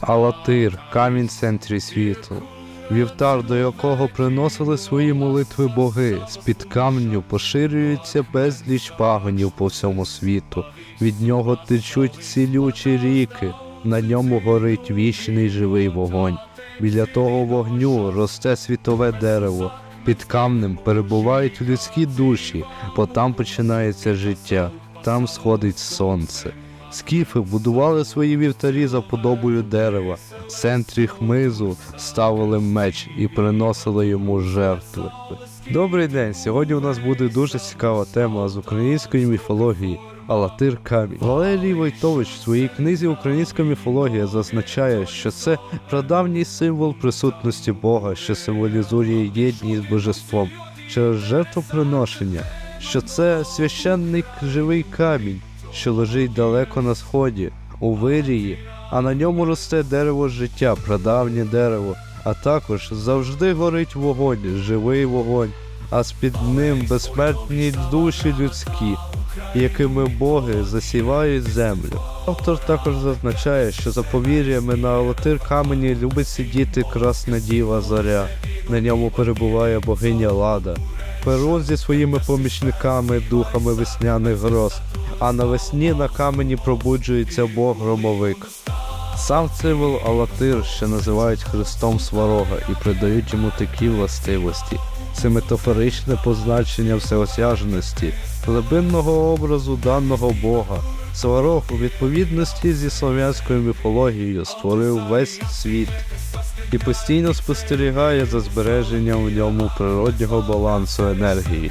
Алатир, камінь в центрі світу, вівтар, до якого приносили свої молитви боги, з-під каменю поширюється безліч пагонів по всьому світу. Від нього течуть цілючі ріки, на ньому горить вічний живий вогонь. Біля того вогню росте світове дерево. Під камнем перебувають людські душі, бо там починається життя, там сходить сонце. Скіфи будували свої вівтарі за подобою дерева, в центрі хмизу ставили меч і приносили йому жертви. Добрий день! Сьогодні у нас буде дуже цікава тема з української міфології Алатир Камінь. Валерій Войтович в своїй книзі Українська міфологія зазначає, що це прадавній символ присутності Бога, що символізує єдність з божеством через жертвоприношення, що це священний живий камінь що лежить далеко на сході, у вирії, а на ньому росте дерево життя, прадавнє дерево, а також завжди горить вогонь, живий вогонь, а з-під ним безсмертні душі людські, якими боги засівають землю. Автор також зазначає, що за повір'ями на Алатир камені любить сидіти красна діва зоря, на ньому перебуває богиня Лада. Перун зі своїми помічниками, духами весняних гроз, а навесні на камені пробуджується Бог громовик. Сам символ Алатир ще називають Христом Сварога і придають йому такі властивості. Це метафоричне позначення всеосяжності, глибинного образу даного Бога. Сварог у відповідності зі слов'янською міфологією створив весь світ і постійно спостерігає за збереженням у ньому природнього балансу енергії.